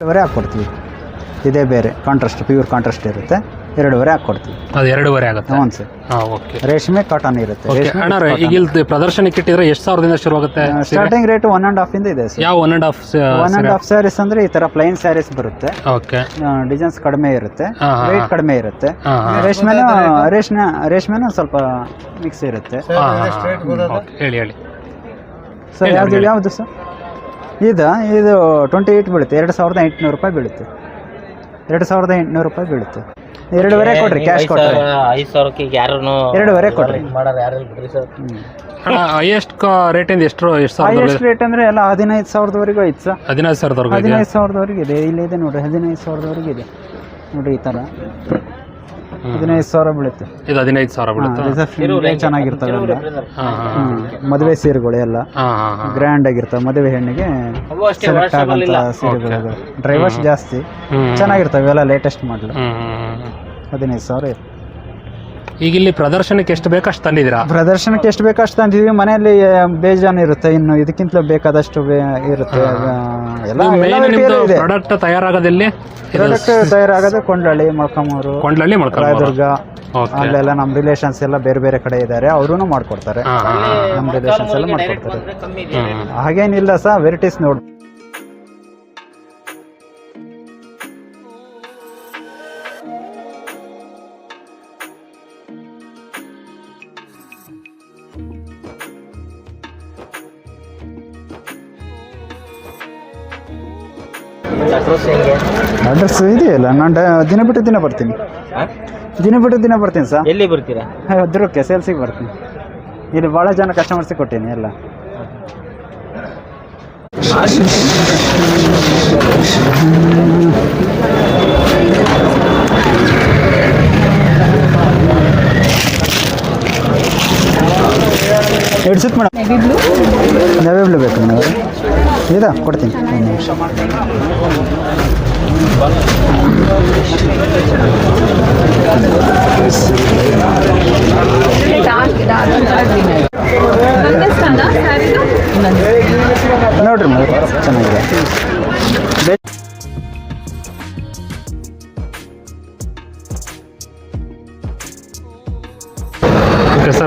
ಎರಡೂವರೆ ಹಾಕ್ಕೊಡ್ತೀವಿ. ಇದೇ ಬೇರೆ ಕಾಂಟ್ರಾಸ್ಟ್ ಪ್ಯೂರ್ ಕಾಂಟ್ರಾಸ್ಟ್ ಇರುತ್ತೆ. ಎರಡೂವರೆ ಹಾಕ್ಕೊಡ್ತೀವಿ. ಅದು ಎರಡೂವರೆ ಆಗುತ್ತೆ? ಹ್ಞೂ ಸರ್ ಓಕೆ. ರೇಷ್ಮೆ ಕಾಟನ್ ಇರುತ್ತೆ. ರೇಷ್ಮೆ ಅಣ್ಣ ಈಗ ಇಲ್ಲಿ ಪ್ರದರ್ಶನಕ್ಕೆ ಇಟ್ಟಿದ್ರೆ ಎಷ್ಟು ಸಾವಿರದಿಂದ ಶುರು ಆಗುತ್ತೆ starting rate one and half ಇಂದ ಇದೆ ಸರ್. ಯಾವ one and half one and half saris ಅಂದ್ರೆ ಈ ತರ ಪ್ಲೈನ್ ಸ್ಯಾರೀಸ್ ಬರುತ್ತೆ. ಓಕೆ. ಡಿಸೈನ್ಸ್ ಕಡಿಮೆ ಇರುತ್ತೆ. ರೇಟ್ ಕಡಿಮೆ ಇರುತ್ತೆ. ರೇಷ್ಮೆನ ರೇಷ್ಮೆ ರೇಷ್ಮೆನೂ ಸ್ವಲ್ಪ ಮಿಕ್ಸ್ ಇರುತ್ತೆ. ಹೇಳಿ ಹೇಳಿ. ಸರ್ ಯಾವುದು ಯಾವ್ದು ಸರ್? ಇದು ಇದು ಟ್ವೆಂಟಿ ಏಯ್ಟ್ ಬೀಳುತ್ತೆ. ಎರಡು ಸಾವಿರದ ಎಂಟುನೂರು ರೂಪಾಯಿ ಬೀಳುತ್ತೆ. ಎರಡು ಸಾವಿರದ ಎಂಟುನೂರು ರೂಪಾಯಿ ಬೀಳುತ್ತೆ. ಎರಡೂವರೆ ಕೊಡ್ರಿ ಕ್ಯಾಶ್ ಕೊಡ್ರಿ ಐದು ಸಾವಿರಕ್ಕೆ ಯಾರು ಎರಡೂವರೆ ಕೊಡ್ರಿ. ಮಾಡೋರು ಯಾರು ಬಿಡ್ರಿ ಸರ್? ಹೈಯೆಸ್ಟ್ ರೇಟಿಂದ ಎಷ್ಟು ಹೈಯೆಸ್ಟ್ ರೇಟ್ ಅಂದ್ರೆ ಎಲ್ಲ ಹದಿನೈದು ಸಾವಿರದವರೆಗೂ ಐತೆ ಸರ್. ಹದಿನೈದು ಸಾವಿರದವರೆಗೂ ಇದೆ ಹದಿನೈದು ಸಾವಿರದವರೆಗೆ ಇದೆ ಇಲ್ಲಿ ಇದೆ ನೋಡ್ರಿ ಹದಿನೈದು ಸಾವಿರದವರೆಗೆ ಇದೆ ನೋಡ್ರಿ ಈ ಥರ. ಹದಿನೈದು ಸಾವಿರ ಬೀಳುತ್ತೆ. ಇದು ಹದಿನೈದು ಸಾವಿರ ಬೀಳುತ್ತೆ? ಚೆನ್ನಾಗಿರ್ತವೆ ಎಲ್ಲ. ಮದುವೆ ಸೀರೆಗಳು ಎಲ್ಲ ಗ್ರ್ಯಾಂಡ್ ಆಗಿರ್ತವೆ ಮದುವೆ ಹೆಣ್ಣಿಗೆ ಸೆಲೆಕ್ಟ್ ಆಗಂತ ಸೀರೆಗಳು ಡ್ರೈವರ್ಸ್ ಜಾಸ್ತಿ. ಚೆನ್ನಾಗಿರ್ತವೆ ಎಲ್ಲ ಲೇಟೆಸ್ಟ್ ಮಾಡಲು. ಹದಿನೈದು ಸಾವಿರ. ಈಗ ಇಲ್ಲಿ ಪ್ರದರ್ಶನಕ್ಕೆ ಎಷ್ಟು ಬೇಕು ಅಷ್ಟು ತಂದಿದ್ದೀರಾ? ಪ್ರದರ್ಶನಕ್ಕೆ ಎಷ್ಟು ಬೇಕು ಅಷ್ಟು ತಂದಿದ್ದೀವಿ. ಮನೆಯಲ್ಲಿ ಬೇಜಾನ್ ಇರುತ್ತೆ. ಇನ್ನು ಇದಕ್ಕಿಂತಲೂ ಬೇಕಾದಷ್ಟು ಬೇ- ಇರುತ್ತೆ. ಎಲ್ಲ ಮೇನ್ ನಿಮ್ದು ಇದೆ. ಪ್ರಾಡಕ್ಟ್ ತಯಾರಾಗೋದಲ್ಲಿ ಪ್ರಾಡಕ್ಟ್ ತಯಾರಾಗೋದು ಕೊಂಡಳ್ಳಿ ಮಲ್ಕಮೂರು ಕೊಂಡ್ಲಳ್ಳಿ ಮಾಡ್ಕೊಂಡು ರಾಯದುರ್ಗ. ಓಕೆ ಅಲ್ಲೆಲ್ಲ ನಮ್ಮ ರಿಲೇಷನ್ಸ್ ಎಲ್ಲ ಬೇರೆ ಬೇರೆ ಕಡೆ ಇದ್ದಾರೆ ಅವರೂ ಮಾಡ್ಕೊಡ್ತಾರೆ. ನಮ್ಮ ರಿಲೇಷನ್ಸ್ ಎಲ್ಲ ಮಾಡ್ಕೊಡ್ತಾರೆ. ಹಾಗೇನಿಲ್ಲ ಸರ್ ವೆರೈಟೀಸ್ ನೋಡಿ ಅಡ್ರೆಸ್ ಇದೆಯಲ್ಲ? ನಾನು ದಿನ ಬಿಟ್ಟು ದಿನ ಬರ್ತೀನಿ. ದಿನ ಬಿಟ್ಟು ದಿನ ಬರ್ತೀನಿ ಸರ್. ಎಲ್ಲಿ ಬರ್ತೀರಾ? ದುರ್ಗಕ್ಕೆ ಸೇಲ್ಸಿಗೆ ಬರ್ತೀನಿ. ಇಲ್ಲಿ ಭಾಳ ಜನ ಕಸ್ಟಮರ್ಸಿಗೆ ಕೊಟ್ಟೀನಿ ಎಲ್ಲ ಎರಡು ಸುತ್ತ ಮೇಡಮ್ ನೆವೆ ಬ್ಲೂ ಬೇಕು ಮೇಡಮ್ ಇದಾ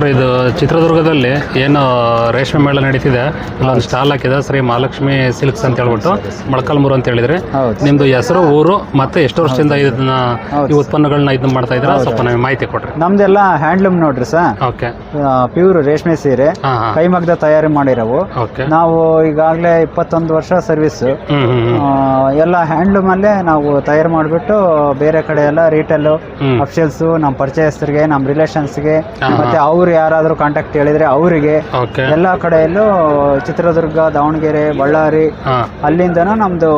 ಸರ್ ಇದು ಚಿತ್ರದುರ್ಗದಲ್ಲಿ ಏನು ರೇಷ್ಮೆ ಮೇಳ ನಡೀತಿದೆ. ಇಲ್ಲೊಂದು ಸ್ಟಾಲ್ ಹಾಕಿದೆ ಶ್ರೀ ಮಹಾಲಕ್ಷ್ಮಿ ಸಿಲ್ಕ್ಸ್ ಅಂತ ಹೇಳ್ಬಿಟ್ಟು ಮೊಳಕಲ್ಮೂರು ಅಂತ ಹೇಳಿದ್ರೆ. ನಿಮ್ದು ಹೆಸರು ಊರು ಮತ್ತೆ ಎಷ್ಟು ವರ್ಷದಿಂದ ಇದನ್ನ ಈ ಉತ್ಪನ್ನಗಳನ್ನ ಇದನ್ನ ಮಾಡ್ತಾ ಇದ್ದೀರಾ? ಸ್ವಲ್ಪ ನಮಗೆ ಮಾಹಿತಿ ಕೊಡ್ರಿ. ನಮ್ದೆಲ್ಲ ಹ್ಯಾಂಡ್ಲೂಮ್ ನೋಡ್ರಿ ಸರ್. ಓಕೆ. ಪ್ಯೂರ್ ರೇಷ್ಮೆ ಸೀರೆ. ಕೈಮಗ್ದ ತಯಾರಿ ಮಾಡಿರವು. ನಾವು ಈಗಾಗಲೇ ಇಪ್ಪತ್ತೊಂದು ವರ್ಷ ಸರ್ವಿಸ್ ಎಲ್ಲ ಹ್ಯಾಂಡ್ಲೂಮ್ ಅಲ್ಲೇ ನಾವು ತಯಾರು ಮಾಡಿಬಿಟ್ಟು ಬೇರೆ ಕಡೆ ಎಲ್ಲ ರೀಟೇಲ್ ಅಫಿಷಿಯಲ್ಸು ನಮ್ಮ ಪರಿಚಯಸ್ಥರಿಗೆ ನಮ್ಮ ರಿಲೇಷನ್ಸ್ಗೆ ಮತ್ತೆ ಅವ್ರು ಯಾರಾದರೂ ಕಾಂಟ್ಯಾಕ್ಟ್ ಹೇಳಿದ್ರೆ ಅವರಿಗೆ ಓಕೆ ಎಲ್ಲ ಕಡೆಯಲ್ಲೂ ಚಿತ್ರದುರ್ಗ ದಾವಣಗೆರೆ ಬಳ್ಳಾರಿ ಅಲ್ಲಿಂದ ಅಲ್ಲಿಂದನೂ ನಮ್ದು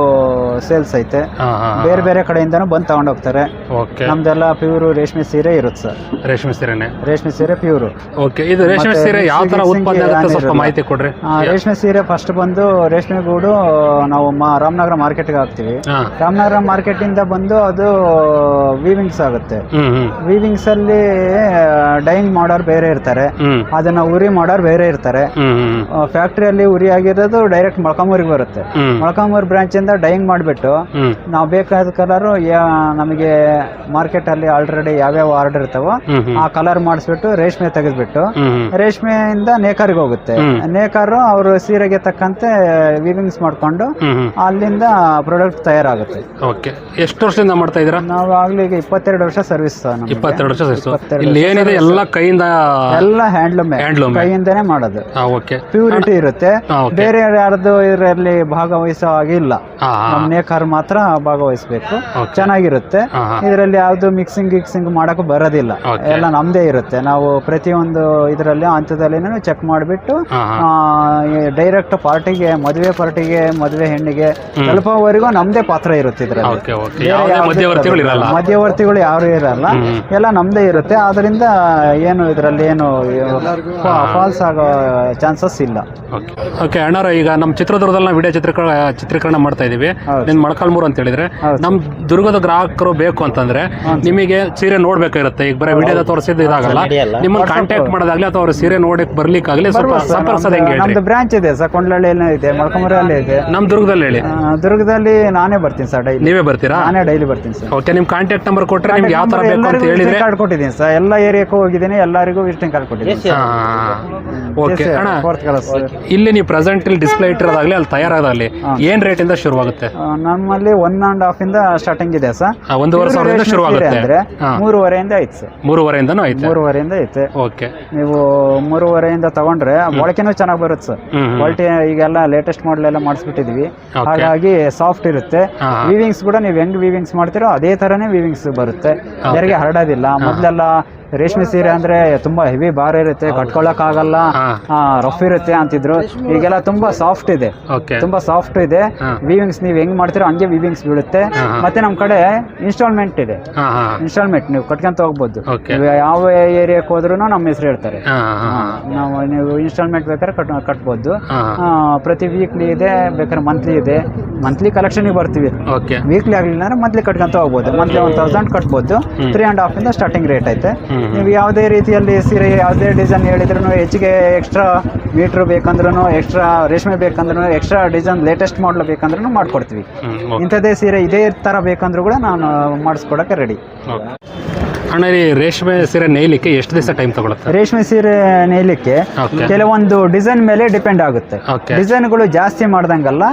ಸೇಲ್ಸ್ ಐತೆ. ಹಾಂ ಹಾಂ ಬೇರೆ ಬೇರೆ ಕಡೆಯಿಂದನೂ ಬಂದು ತಗೊಂಡೋಗ್ತಾರೆ. ಓಕೆ ನಮ್ದೆಲ್ಲ ಪ್ಯೂರು ರೇಷ್ಮೆ ಸೀರೆ ಇರುತ್ತೆ ಸರ್. ರೇಷ್ಮೆ ಸೀರೆನೆ? ರೇಷ್ಮೆ ಸೀರೆ ಪ್ಯೂರು ಓಕೆ ಇದು ರೇಷ್ಮೆ ಮತ್ತೆ ಸೀರೆ ಯಾವ ತರ ಆಗುತ್ತೆ ಸ್ವಲ್ಪ ಮಾಹಿತಿ ಕೊಡ್ರಿ. ಆ, ರೇಷ್ಮೆ ಸೀರೆ ಫಸ್ಟ್ ಬಂದು ರೇಷ್ಮೆ ಗೂಡು ನಾವು ಮಾ ರಾಮನಗರ ಮಾರ್ಕೆಟ್ಗೆ ಹಾಕ್ತಿವಿ. ರಾಮನಗರ ಮಾರ್ಕೆಟಿಂದ ಬಂದು ಅದು ವೀವಿಂಗ್ಸ್ ಆಗುತ್ತೆ. ವಿವಿಂಗ್ಸ್ ಹ್ಮ್. ಅಲ್ಲಿ ಡೈಯಿಂಗ್ ಮಾಡೋರು ಬೇರೆ ಇರ್ತಾರೆ ಅದನ್ನ ಉರಿ ಮಾಡೋರು ಬೇರೆ ಇರ್ತಾರೆ. ಫ್ಯಾಕ್ಟ್ರಿಯಲ್ಲಿ ಉರಿ ಆಗಿರೋದು ಡೈರೆಕ್ಟ್ ಮೊಳಕಾಮೂರಿಗೆ ಬರುತ್ತೆ. ಮೊಳಕಾಮೂರು ಬ್ರಾಂಚ್ ಇಂದ ಡೈಯಿಂಗ್ ಮಾಡಿಬಿಟ್ಟು ನಾವು ಬೇಕಾದ ಕಲರ್ ನಮಗೆ ಮಾರ್ಕೆಟ್ ಅಲ್ಲಿ ಆಲ್ರೆಡಿ ಯಾವ್ಯಾವ ಆರ್ಡರ್ ಇರ್ತಾವೋ ಆ ಕಲರ್ ಮಾಡಿಸ್ಬಿಟ್ಟು ರೇಷ್ಮೆ ತೆಗೆದ್ಬಿಟ್ಟು ರೇಷ್ಮೆ ಇಂದ ರೇಷ್ಮೆಯಿಂದ ನೇಕಾರಿಗೆ ಹೋಗುತ್ತೆ. ನೇಕಾರು ಅವರು ಸೀರೆಗೆ ತಕ್ಕಂತೆ ವಿವಿಂಗ್ಸ್ ಮಾಡ್ಕೊಂಡು ಅಲ್ಲಿಂದ ಪ್ರಾಡಕ್ಟ್ ತಯಾರಾಗುತ್ತೆ. ಓಕೆ. ಎಷ್ಟು ವರ್ಷದಿಂದ ಮಾಡ್ತಾ ಇದ್ದೀರಾ? ನಾವು ಆಗ್ಲಿ ಈಗ ಇಪ್ಪತ್ತೆರಡು ವರ್ಷ ಸರ್ವಿಸ್ ಇಪ್ಪತ್ತೆರಡು ವರ್ಷ ಸರ್ವಿಸ್ ಏನಿದೆ ಎಲ್ಲ ಕೈಯಿಂದ ಎಲ್ಲ ಹ್ಯಾಂಡ್ಲೂಮ್ ಹ್ಯಾಂಡ್ಲೂಮ್ ಕೈಯಿಂದನೇ ಮಾಡೋದು. ಓಕೆ. ಪ್ಯೂರಿಟಿ ಇರುತ್ತೆ. ಬೇರೆ ಯಾರ್ದು ಇದರಲ್ಲಿ ಭಾಗವಹಿಸೋ ಹಾಗಿಲ್ಲ ನಮ್ಮ ನೇಕಾರ ಮಾತ್ರ ಭಾಗವಹಿಸ್ಬೇಕು. ಚೆನ್ನಾಗಿರುತ್ತೆ. ಇದರಲ್ಲಿ ಯಾವ್ದು ಮಿಕ್ಸಿಂಗ್ ಗಿಕ್ಸಿಂಗ್ ಮಾಡಕ್ ಬರೋದಿಲ್ಲ. ಎಲ್ಲ ನಮ್ದೇ ಇರುತ್ತೆ. ನಾವು ಪ್ರತಿಯೊಂದು ಇದರಲ್ಲಿ ಹಂತದಲ್ಲಿ ಚೆಕ್ ಮಾಡಿಬಿಟ್ಟು ಡೈರೆಕ್ಟ್ ಪಾರ್ಟಿಗೆ ಮದುವೆ ಪಾರ್ಟಿಗೆ ಮದುವೆ ಹೆಣ್ಣಿಗೆ ತಲುಪೋವರೆಗೂ ನಮ್ದೇ ಪಾತ್ರ ಇರುತ್ತೆ ಇದರಲ್ಲಿ. ಮಧ್ಯವರ್ತಿಗಳು ಯಾರು ಇರಲ್ಲ. ಎಲ್ಲ ನಮ್ದೇ ಇರುತ್ತೆ. ಆದ್ರಿಂದ ಏನು ಇದರಲ್ಲಿ ಏನು ಫಾಲ್ಸ್ ಆಗೋ ಚಾನ್ಸಸ್ ಇಲ್ಲ. ಓಕೆ ಓಕೆ ಅಣ್ಣಾರ ಈಗ ನಮ್ಮ ಚಿತ್ರದುರ್ಗದಲ್ಲಿ ನಾವು ವಿಡಿಯೋ ಚಿತ್ರೀಕರಣ ಚಿತ್ರೀಕರಣ ಮಾಡ್ತಾ ಇದೀವಿ. ನಿಮ್ ಮೊಳಕಾಲ್ಮೂರು ಅಂತ ಹೇಳಿದ್ರೆ. ನಮ್ಮ ದುರ್ಗದ ಗ್ರಾಹಕರು ಬೇಕು ಅಂತಂದ್ರೆ ನಿಮಗೆ ಸೀರೆ ನೋಡ್ಬೇಕಾಗಿರುತ್ತೆ. ಈಗ ಬರೀ ವಿಡಿಯೋದ ತೋರಿಸಿದ್ದು ಇದಾಗಲ್ಲ. ನಿಮ್ಮನ್ನು ಕಾಂಟ್ಯಾಕ್ಟ್ ಮಾಡೋದಾಗ್ಲಿ ಅಥವಾ ಅವ್ರ ಸೀರೆ ನೋಡಕ್ ಬರ್ಲಿಕ್ಕಾಗಲಿ ಸ್ವಲ್ಪ ಹೆಂಗೆ ನಮ್ದು- ಹೇಳ್ರಿ? ನಮ್ದು ಬ್ರಾಂಚ್ ಇದೆ ಸರ್ ಕೊಂಡ್ಲಳ್ಳಿ ಇದೆ ಮೊಳಕಮೂರಲ್ಲಿ ಇದೆ. ನಮ್ಮ ದುರ್ಗದಲ್ಲಿ ಹೇಳಿ. ದುರ್ಗದಲ್ಲಿ ನಾನೇ ಬರ್ತೀನಿ ಸರ್ ಡೈಲಿ ನೀವೇ ಬರ್ತೀರಾ? ನಾನೇ ಡೈಲಿ ಬರ್ತೀನಿ ಸರ್. ಓಕೆ ನಿಮ್ ಕಾಂಟ್ಯಾಕ್ಟ್ ನಂಬರ್ ಕೊಟ್ಟರೆ ನಿಮ್ಗೆ ಯಾವ ತರ ಬೇಕು ಅಂತ ಹೇಳಿದ್ರೆ ಕಾರ್ಡ್ ಕೊಟ್ಟಿದ್ದೀನಿ ಸರ್. ಎಲ್ಲ ಏರಿಯಾಕ್ಕೂ ಹೋಗಿದ್ದೀನಿ ಎಲ್ಲರಿಗೂ ವಿಸಿಟಿಂಗ್ ಕಾರ್ಡ್ ಕೊಟ್ಟಿದ್ದೀನಿ. ಓಕೆ ಅಣ್ಣ. ಫೋರ್ತ್ ಕ್ಲಾಸ್ ಇಲ್ಲಿ ನೀವು ಪ್ರೆಸೆಂಟ್ ಇಲ್ಲಿ ಡಿಸ್ಪ್ಲೇ ಇಟ್ಟಿರೋದಾಗ್ಲಿ ಅಲ್ಲಿ ತಯಾರಾಗಲಿ ಏನ್ ರೇಟ್ ಇಂದ ಶುರುವಾಗುತ್ತೆ? ನಮ್ಮಲ್ಲಿ ಒನ್ ಅಂಡ್ ಹಾಫ್ ಇಂದ ಸ್ಟಾರ್ಟಿಂಗ್ ಇದೆ ಸರ್ ಒಂದೂವರೆ ಸಾವಿರದಿಂದ ಶುರುವಾಗುತ್ತೆ. ಅಂದ್ರೆ. ಮೂರುವರೆಯಿಂದ ಐತೆ ಸರ್ ಮೂರುವರೆಯಿಂದನೂ ಐತೆ? ಮೂರುವರೆಯಿಂದ ಐತೆ. ಓಕೆ ನೀವು ಮೂರುವರೆಯಿಂದ ತಗೊಂಡ್ರೆ ಮೊಳಕೆನೂ ಚೆನ್ನಾಗಿ ಬರುತ್ತೆ ಸರ್. ಕ್ವಾಲಿಟಿ ಈಗೆಲ್ಲ ಲೇಟೆಸ್ಟ್ ಮಾಡೆಲ್ ಎಲ್ಲ ಮಾಡಿಸ್ಬಿಟ್ಟಿದ್ವಿ. ಹಾಗಾಗಿ ಸಾಫ್ಟ್ ಇರುತ್ತೆ. ವಿವಿಂಗ್ಸ್ ಕೂಡ ನೀವು ಹೆಂಗ್ ವಿವಿಂಗ್ಸ್ ಮಾಡ್ತೀರೋ ಅದೇ ತರನೇ ವಿವಿಂಗ್ಸ್ ಬರುತ್ತೆ. ಯಾರಿಗೆ ಹರಡೋದಿಲ್ಲ. ಮೊದಲೆಲ್ಲ ರೇಷ್ಮೆ ಸೀರೆ ಅಂದ್ರೆ ತುಂಬಾ ಹೆವಿ ಭಾರ ಇರುತ್ತೆ ಕಟ್ಕೊಳಕ್ ಆಗಲ್ಲ ಹಾ. ರಫ್ ಇರುತ್ತೆ ಅಂತಿದ್ರು. ಈಗೆಲ್ಲ ತುಂಬಾ ಸಾಫ್ಟ್ ಇದೆ. ತುಂಬಾ ಸಾಫ್ಟ್ ಇದೆ. ವಿವಿಂಗ್ಸ್ ನೀವು ಹೆಂಗ್ ಮಾಡ್ತೀರೋ ಹಂಗೆ ವಿವಿಂಗ್ಸ್ ಬೀಳುತ್ತೆ. ಮತ್ತೆ ನಮ್ ಕಡೆ ಇನ್ಸ್ಟಾಲ್ಮೆಂಟ್ ಇದೆ. ಇನ್ಸ್ಟಾಲ್ಮೆಂಟ್ ನೀವು ಕಟ್ಕೊಂತ ಹೋಗ್ಬೋದು. ಯಾವ ಏರಿಯಾಕ್ ಹೋದ್ರು ನಮ್ಮ ಹೆಸರು ಹೇಳ್ತಾರೆ. ನಾವು ನೀವು ಇನ್ಸ್ಟಾಲ್ಮೆಂಟ್ ಬೇಕಾದ್ರೆ ಕಟ್ ಕಟ್ಬೋದು. ಪ್ರತಿ ವೀಕ್ಲಿ ಇದೆ ಬೇಕಾದ್ರೆ ಮಂತ್ಲಿ ಇದೆ. ಮಂತ್ಲಿ ಕಲೆಕ್ಷನ್ ಬರ್ತೀವಿ. ವೀಕ್ಲಿ ಆಗಲಿಲ್ಲ ಅಂದ್ರೆ ಮಂತ್ಲಿ ಕಟ್ಕೊಂತ ಹೋಗ್ಬೋದು. ಮಂತ್ಲಿ ಒನ್ ತೌಸಂಡ್ ಕಟ್ಬೋದು. ತ್ರೀ ಅಂಡ್ ಹಾಫ್ ಇಂದ ಸ್ಟಾರ್ಟಿಂಗ್ ರೇಟ್ ಐತೆ. ನೀವು ಯಾವುದೇ ರೀತಿಯಲ್ಲಿ ಸೀರೆ ಯಾವುದೇ ಡಿಸೈನ್ ಹೇಳಿದ್ರು ಹೆಚ್ಚಿಗೆ ಎಕ್ಸ್ಟ್ರಾ ಮೀಟ್ರ್ ಬೇಕಂದ್ರೂ ಎಕ್ಸ್ಟ್ರಾ ರೇಷ್ಮೆ ಬೇಕಂದ್ರೂ ಎಕ್ಸ್ಟ್ರಾ ಡಿಸೈನ್ ಲೇಟೆಸ್ಟ್ ಮಾಡಲ್ ಬೇಕಂದ್ರೂ ಮಾಡ್ಕೊಡ್ತೀವಿ. ಇಂಥದ್ದೇ ಸೀರೆ ಇದೇ ಥರ ಬೇಕಂದ್ರೂ ಕೂಡ ನಾನು ಮಾಡಿಸ್ಕೊಡಕ್ಕೆ ರೆಡಿ ಅಣ್ಣ ಈ ರೇಷ್ಮೆ ಸೀರೆ ನೇಯ್ಲಿಕ್ಕೆ ಎಷ್ಟು ದಿವಸ ಟೈಮ್ ತಗೊಳುತ್ತೆ? ರೇಷ್ಮೆ ಸೀರೆ ನೇಯಲಿಕ್ಕೆ ಕೆಲವೊಂದು ಡಿಸೈನ್ ಮೇಲೆ ಡಿಪೆಂಡ್ ಆಗುತ್ತೆ. ಡಿಸೈನ್ಗಳು ಜಾಸ್ತಿ ಮಾಡ್ದಂಗಲ್ಲ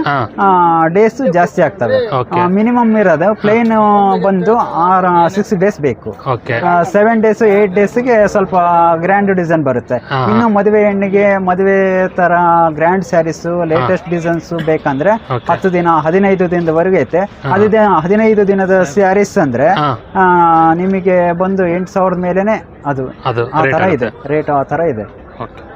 ಡೇಸ್ ಜಾಸ್ತಿ ಆಗ್ತವೆ. ಮಿನಿಮಮ್ ಇರೋದು ಪ್ಲೇನ್ ಬಂದು ಆರು ಸಿಕ್ಸ್ ಡೇಸ್ ಬೇಕು. ಸೆವೆನ್ ಡೇಸ್ ಏಟ್ ಡೇಸ್ಗೆ ಸ್ವಲ್ಪ ಗ್ರ್ಯಾಂಡ್ ಡಿಸೈನ್ ಬರುತ್ತೆ. ಇನ್ನು ಮದುವೆ ಹೆಣ್ಣಿಗೆ ಮದುವೆ ತರ ಗ್ರ್ಯಾಂಡ್ ಸ್ಯಾರೀಸ್ ಲೇಟೆಸ್ಟ್ ಡಿಸೈನ್ಸ್ ಬೇಕಂದ್ರೆ. ಹತ್ತು ದಿನ ಹದಿನೈದು ದಿನದವರೆಗೂ ಐತೆ. ಹದಿನೈದು ದಿನದ ಸ್ಯಾರೀಸ್ ಅಂದ್ರೆ ನಿಮಗೆ ಬಂದು ಎಂಟು ಸಾವಿರದ ಮೇಲೆನೆ ಅದು. ಅದು ಆ ತರ ಇದೆ. ರೇಟ್ ಆ ತರ ಇದೆ. ಓಕೆ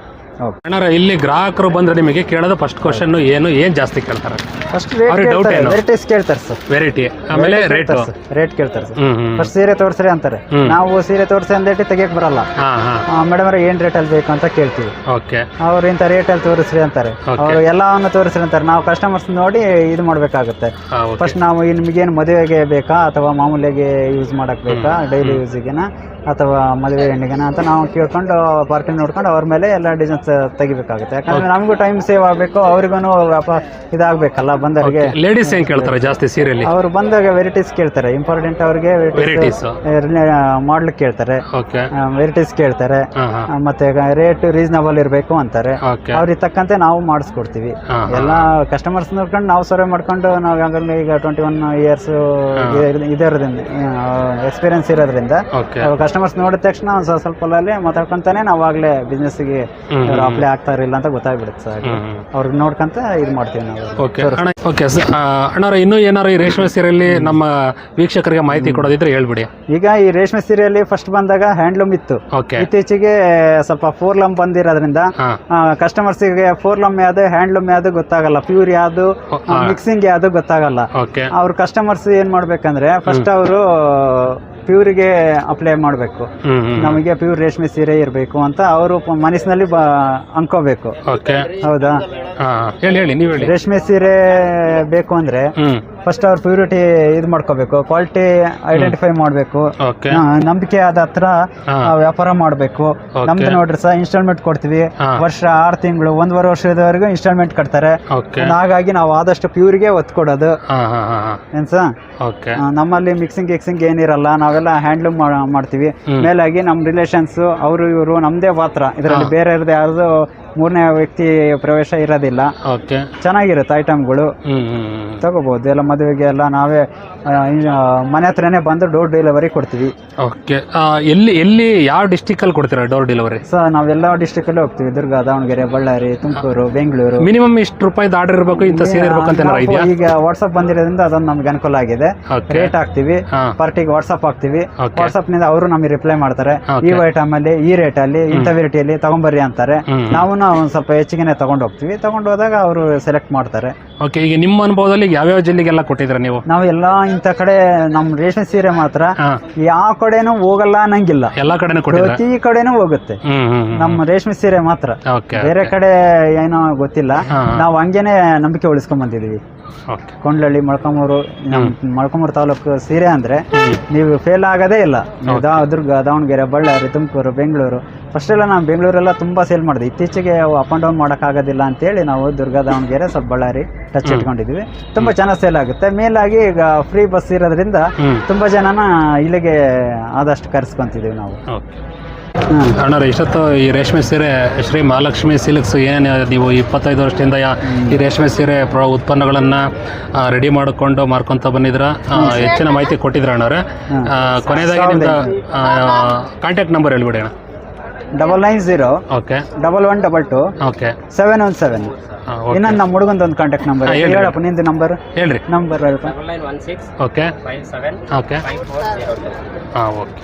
ಅಣ್ಣಾರ ಇಲ್ಲಿ ಗ್ರಾಹಕರು ಬಂದ್ರೆ ನಿಮಗೆ ಕೇಳೋದು ಫಸ್ಟ್ ಕ್ವಶನ್ ಏನು ಏನ್ ಜಾಸ್ತಿ ಕೇಳ್ತಾರೆ? ಫಸ್ಟ್ ರೇಟ್ ಅವ್ರಿಗೆ doubt ಕೇಳ್ತಾರೆ ಏನು? ವೆರೈಟೀಸ್ ಕೇಳ್ತಾರೆ ಸರ್ ವೆರೈಟಿ ಆಮೇಲೆ ರೇಟು ರೇಟ್ ಕೇಳ್ತಾರೆ ಸರ್ ಹ್ಮ್ ಹ್ಮ್. ಫಸ್ಟ್ ಸೀರೆ ತೋರಿಸ್ರಿ ಅಂತಾರೆ. ಹ್ಮ್. ನಾವು ಸೀರೆ ತೋರಿಸಿ ಅಂದೇಟಿ ತೆಗಿಯಕ್ ಬರಲ್ಲ. ಹಾ ಹಾ. ಮೇಡಮ್ ಅವ್ರ ಏನ್ ರೇಟಲ್ಲಿ ಬೇಕು ಅಂತ ಕೇಳ್ತೀವಿ. ಓಕೆ. ಅವ್ರು ರೇಟ್ ರೇಟಲ್ಲಿ ತೋರಿಸ್ರಿ ಅಂತಾರೆ. ಅವ್ರು ಎಲ್ಲವನ್ನ ಎಲ್ಲವನ್ನು ತೋರಿಸ್ರಿ ಅಂತಾರೆ. ನಾವು ಕಸ್ಟಮರ್ಸ್ ನೋಡಿ ಇದು ಮಾಡಬೇಕಾಗುತ್ತೆ. ಹಾ ಓಕೆ. ಫಸ್ಟ್ ನಾವು ನಿಮಗೇನು ಮದುವೆಗೆ ಬೇಕಾ ಅಥವಾ ಮಾಮೂಲಿಗೆ ಯೂಸ್ ಮಾಡಕ್ ಬೇಕಾ? ಡೈಲಿ ಯೂಸಿಗೆನ ಅಥವಾ ಮದುವೆ ಹೆಣ್ಣಿಗೆನ ಅಂತ ನಾವು ಕೇಳ್ಕೊಂಡು ಪಾರ್ಟಿ ನೋಡ್ಕೊಂಡು ಅವ್ರ ಮೇಲೆ ಎಲ್ಲ ಡಿಸೈನ್ಸ್ ತೆಗಿಬೇಕಾಗುತ್ತೆ. ಯಾಕಂದ್ರೆ ನಮಗೂ ಟೈಮ್ ಸೇವ್ ಆಗಬೇಕು ಅವ್ರಿಗೂ ವ್ಯಾಪಾರ ಇದಾಗಬೇಕಲ್ಲ ಬಂದವರಿಗೆ. ಲೇಡೀಸ್ ಏನು ಕೇಳ್ತಾರೆ ಜಾಸ್ತಿ ಸೀರೆಯಲ್ಲಿ? ಅವ್ರು ಬಂದಾಗ ವೆರೈಟೀಸ್ ಕೇಳ್ತಾರೆ. ಇಂಪಾರ್ಟೆಂಟ್ ಅವ್ರಿಗೆ ವೆರೈಟೀಸ್ ಕೇಳ್ತಾರೆ. ವೆರೈಟೀಸ್ ಕೇಳ್ತಾರೆ. ಮತ್ತೆ ರೇಟ್ ರೀಸನಬಲ್ ಇರಬೇಕು ಅಂತಾರೆ. ಅವ್ರಿಗೆ ತಕ್ಕಂತೆ ನಾವು ಮಾಡಿಸ್ಕೊಡ್ತೀವಿ. ಎಲ್ಲ ಕಸ್ಟಮರ್ಸ್ ನೋಡ್ಕೊಂಡು ನಾವು ಸರ್ವೆ ಮಾಡ್ಕೊಂಡು ನಾವು ಯಾಕಂದ್ರೆ ಈಗ ಟ್ವೆಂಟಿ ಒನ್ ಇಯರ್ಸ್ ಇದರಿಂದ ಎಕ್ಸ್ಪೀರಿಯನ್ಸ್ ಇರೋದ್ರಿಂದ ಕಸ್ಟಮರ್ಸ್ ನೋಡಿದ ತಕ್ಷಣ ಒಂದ್ ಸ್ವಲ್ಪ ಸ್ವಲ್ಪ ಅಲ್ಲಿ ಮಾತಾಡ್ಕೊಂತಾನೆ ನಾವು ಆಗ್ಲೇ ಬಿಸ್ನೆಸ್ಗೆ ಗೆ. ಅಪ್ಲೈ ಆಗ್ತಾ ಇರಲಿಲ್ಲ ಅಂತ ಗೊತ್ತಾಗ್ಬಿಡುತ್ತೆ ಸರ್. ಅವ್ರಿಗೆ ನೋಡ್ಕೊಂತ ಇದು ಮಾಡ್ತೀವಿ ನಾವು. ಓಕೆ ಅಣ್ಣ ಓಕೆ ಅಣ್ಣಾರ ಇನ್ನೂ ಏನಾರು ಈ ರೇಷ್ಮೆ ಸೀರೆಯಲ್ಲಿ ನಮ್ಮ ವೀಕ್ಷಕರಿಗೆ ಮಾಹಿತಿ ಕೊಡೋದಿದ್ರೆ ಹೇಳ್ಬಿಡಿ. ಈಗ ಈ ರೇಷ್ಮೆ ಸೀರೆಯಲ್ಲಿ ಫಸ್ಟ್ ಬಂದಾಗ ಹ್ಯಾಂಡ್ಲೂಮ್ ಇತ್ತು. ಓಕೆ ಇತ್ತೀಚೆಗೆ ಸ್ವಲ್ಪ ಫೋರ್ ಲಮ್ ಬಂದಿರೋದ್ರಿಂದ ಕಸ್ಟಮರ್ಸಿಗೆ ಫೋರ್ ಲಮ್ ಯಾವ್ದು ಹ್ಯಾಂಡ್ಲೂಮ್ ಯಾವ್ದು ಗೊತ್ತಾಗಲ್ಲ. ಪ್ಯೂರ್ ಯಾವ್ದು. ಮಿಕ್ಸಿಂಗ್ ಯಾವ್ದು ಗೊತ್ತಾಗಲ್ಲ. ಅವ್ರ ಕಸ್ಟಮರ್ಸ್ ಏನ್ ಮಾಡ್ಬೇಕಂದ್ರೆ ಫಸ್ಟ್ ಅವರು ಪ್ಯೂರಿಗೆ ಅಪ್ಲೈ ಮಾಡಬೇಕು. ನಮಗೆ ಪ್ಯೂರ್ ರೇಷ್ಮೆ ಸೀರೆ ಇರಬೇಕು ಅಂತ ಅವರು ಮನಸ್ಸಿನಲ್ಲಿ ಅನ್ಕೋಬೇಕು. ಓಕೆ. ಹೌದಾ? ಹೇಳಿ ಹೇಳಿ ನೀವು ಹೇಳಿ. ರೇಷ್ಮೆ ಸೀರೆ ಬೇಕು ಅಂದ್ರೆ ಫಸ್ಟ್ ಅವ್ರ ಪ್ಯೂರಿಟಿ ಇದು ಮಾಡ್ಕೋಬೇಕು ಕ್ವಾಲಿಟಿ ಐಡೆಂಟಿಫೈ ಮಾಡಬೇಕು. ನಂಬಿಕೆ ಆದ ಹತ್ರ ವ್ಯಾಪಾರ ಮಾಡಬೇಕು. ನಮ್ದು ನೋಡ್ರಿ ಸರ್ ಇನ್ಸ್ಟಾಲ್ಮೆಂಟ್ ಕೊಡ್ತೀವಿ. ವರ್ಷ ಆರು ತಿಂಗಳು ಒಂದೂವರೆ ವರ್ಷದವರೆಗೂ ಇನ್ಸ್ಟಾಲ್ಮೆಂಟ್ ಕಟ್ತಾರೆ. ಹಾಗಾಗಿ ನಾವು ಆದಷ್ಟು ಪ್ಯೂರಿಗೆ ಒತ್ತು ಕೊಡೋದು. ಏನ್ ಸರ್? ನಮ್ಮಲ್ಲಿ ಮಿಕ್ಸಿಂಗ್ ಗಿಕ್ಸಿಂಗ್ ಏನಿರಲ್ಲ ನಾವೆಲ್ಲ ಹ್ಯಾಂಡ್ಲೂಮ್ ಮಾಡ್ತೀವಿ. ಮೇಲಾಗಿ ನಮ್ಮ ರಿಲೇಷನ್ಸ್ ಅವರು ಇವರು ನಮ್ಮದೇ ಪಾತ್ರ. ಇದರಲ್ಲಿ. ಬೇರೆ ಯಾರ್ದು ಮೂರನೇ ವ್ಯಕ್ತಿ ಪ್ರವೇಶ ಇರೋದಿಲ್ಲ. ಓಕೆ ಚೆನ್ನಾಗಿರುತ್ತೆ ಐಟಮ್ಗಳು ತಗೋಬಹುದು ಎಲ್ಲ ಮದುವೆಗೆ ಎಲ್ಲ ನಾವೇ ಆ, ಇನ್- ಆ, ಮನೆ ಹತ್ರನೇ ಬಂದು ಡೋರ್ ಡೆಲಿವರಿ ಕೊಡ್ತೀವಿ. ಓಕೆ ಎಲ್ಲಿ ಎಲ್ಲಿ ಯಾವ ಡಿಸ್ಟಿಕಲ್ಲಿ ಕೊಡ್ತೀರಾ ಡೋರ್ ಡೆಲಿವರಿ ಸೊ ನಾವೆಲ್ಲ ಡಿಸ್ಟಿಕಲ್ಲಿ ಹೋಗ್ತೀವಿ. ದುರ್ಗ ದಾವಣಗೆರೆ ಬಳ್ಳಾರಿ ತುಮಕೂರು ಬೆಂಗಳೂರು. ಮಿನಿಮಮ್ ಇಷ್ಟು ರೂಪಾಯಿ ಆರ್ಡರ್ ಇರಬೇಕು ಇಂತ ಸೀರೆ ಇರಬೇಕು ಅಂತ ಏನಾರ ಇದೆಯಾ? ಈಗ ವಾಟ್ಸ್ಆಪ್ ಬಂದಿರೋದ್ರಿಂದ ಅದೊಂದು ನಮ್ಗೆ ಅನುಕೂಲ ಆಗಿದೆ. ಓಕೆ ರೇಟ್ ಹಾಕ್ತಿವಿ. ಹಾ. ಪಾರ್ಟಿಗೆ ವಾಟ್ಸಪ್ ಹಾಕ್ತಿವಿ. Okay. ವಾಟ್ಸಪ್ನಿಂದ ಅವರು ನಮಗೆ ರಿಪ್ಲೈ ಮಾಡ್ತಾರೆ. Okay. ಈ ಐಟಮ್ ಅಲ್ಲಿ ಈ ರೇಟ್ ಅಲ್ಲಿ ಇಂಥ ವೆರೈಟಿಯಲ್ಲಿ ತಗೊಂಬರ್ರಿ ಅಂತಾರೆ. ಹ್ಮ್. ನಾವು ಒಂದು ಸ್ವಲ್ಪ ಹೆಚ್ಚಿಗೆನೆ ತಗೊಂಡು ಹೋಗ್ತೀವಿ ತಗೊಂಡು ಹೋದಾಗ ಅವರು ಸೆಲೆಕ್ಟ್ ಮಾಡ್ತಾರೆ. ಓಕೆ ಈಗ ನಿಮ್ಮ ಅನುಭವದಲ್ಲಿ ಯಾವ್ಯಾವ ಜಿಲ್ಲೆಗೆಲ್ಲ ಕೊಟ್ಟಿದ್ರೆ ನೀವು? ನಾವು ಎಲ್ಲ ಇಂಥ ಕಡೆ ನಮ್ಮ ರೇಷ್ಮೆ ಸೀರೆ ಮಾತ್ರ ಯಾವ ಕಡೆನೂ ಹೋಗಲ್ಲ ಅನ್ನಂಗಿಲ್ಲ. ಎಲ್ಲ ಕಡೆನೂ ಪ್ರತಿ ಕಡೆನೂ ಹೋಗುತ್ತೆ. ನಮ್ಮ ರೇಷ್ಮೆ ಸೀರೆ ಮಾತ್ರ. ಓಕೆ ಬೇರೆ ಕಡೆ ಏನೋ ಗೊತ್ತಿಲ್ಲ. ನಾವು ಹಂಗೇನೆ ನಂಬಿಕೆ ಉಳಿಸ್ಕೊಂಡ್ ಬಂದಿದೀವಿ ಕೊಂಡ್ಲಳ್ಳಿ ಮೊಳಕಾಮೂರು ಮೊಳಕಾಮೂರು ತಾಲೂಕು ಸೀರೆ ಅಂದ್ರೆ ನೀವು ಫೇಲ್ ಆಗೋದೇ ಇಲ್ಲ. ದಾ ದುರ್ಗ ದಾವಣಗೆರೆ ಬಳ್ಳಾರಿ ತುಮಕೂರು ಬೆಂಗಳೂರು. ಫಸ್ಟ್ ಎಲ್ಲ ನಾವು ಬೆಂಗಳೂರೆಲ್ಲ ತುಂಬಾ ಸೇಲ್ ಮಾಡಿದ್ವಿ. ಇತ್ತೀಚೆಗೆ ಅಪ್ ಅಂಡ್ ಡೌನ್ ಮಾಡೋಕ್ಕಾಗೋದಿಲ್ಲ ಅಂತೇಳಿ ನಾವು ದುರ್ಗ ದಾವಣಗೆರೆ ಸ್ವಲ್ಪ ಬಳ್ಳಾರಿ ಟಚ್ ಇಟ್ಕೊಂಡಿದ್ವಿ. ತುಂಬಾ ಚೆನ್ನಾಗಿ ಸೇಲ್ ಆಗುತ್ತೆ. ಮೇಲಾಗಿ ಈಗ ಫ್ರೀ ಬಸ್ ಇರೋದ್ರಿಂದ. ತುಂಬಾ ಜನನ ಇಲ್ಲಿಗೆ ಆದಷ್ಟು ಕರೆಸ್ಕೊಂತಿದೀವಿ ನಾವು. ಅಣ್ಣವ್ರೆ ಇಷ್ಟೊತ್ತು ಈ ರೇಷ್ಮೆ ಸೀರೆ ಶ್ರೀ ಮಹಾಲಕ್ಷ್ಮಿ ಸಿಲ್ಕ್ಸ್ ಏನು ನೀವು ಇಪ್ಪತ್ತೈದು ವರ್ಷದಿಂದ ಯಾ- ಈ ರೇಷ್ಮೆ ಸೀರೆ ಪ್ರ ಉತ್ಪನ್ನಗಳನ್ನು ರೆಡಿ ಮಾಡಿಕೊಂಡು ಮಾರ್ಕೊತ ಬಂದಿದ್ರ ಹೆಚ್ಚಿನ ಮಾಹಿತಿ ಕೊಟ್ಟಿದ್ರ ಅಣ್ಣವ್ರೆ. ಕೊನೆಯದಾಗಿ ನಿಮ್ದು ಕಾಂಟ್ಯಾಕ್ಟ್ ನಂಬರ್ ಹೇಳ್ಬಿಡಿ ಅಣ್ಣ. Double nine zero okay. Double one double two okay. Seven one seven. ಹಾಂ ಇನ್ನೊಂದು ನಮ್ಮ ಹುಡುಗಂದು ಒಂದು ಕಾಂಟ್ಯಾಕ್ಟ್ ನಂಬರ್. ಹೇಳಪ್ಪ ನಿಂದು ನಂಬರ್ ಹೇಳ್ರಿ. ನಂಬರ್ ಹೇಳಪ್ಪ. Double nine one six okay. Five seven okay. Five four zero two. ಹಾಂ ಓಕೆ.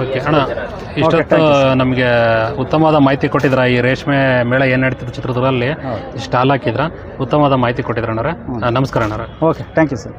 ಓಕೆ ಅಣ್ಣ ಇಷ್ಟೊತ್ತು ನಮಗೆ ಉತ್ತಮವಾದ ಮಾಹಿತಿ ಕೊಟ್ಟಿದ್ರ ಈ ರೇಷ್ಮೆ ಮೇಳ ಏನು ನಡೀತಿದ್ರು ಚಿತ್ರದುರ್ಗದಲ್ಲಿ? ಸ್ಟಾಲ್ ಹಾಕಿದ್ರ. ಉತ್ತಮವಾದ ಮಾಹಿತಿ ಕೊಟ್ಟಿದ್ರ ನಮಸ್ಕಾರ ಓಕೆ ಥ್ಯಾಂಕ್ ಯು ಸರ್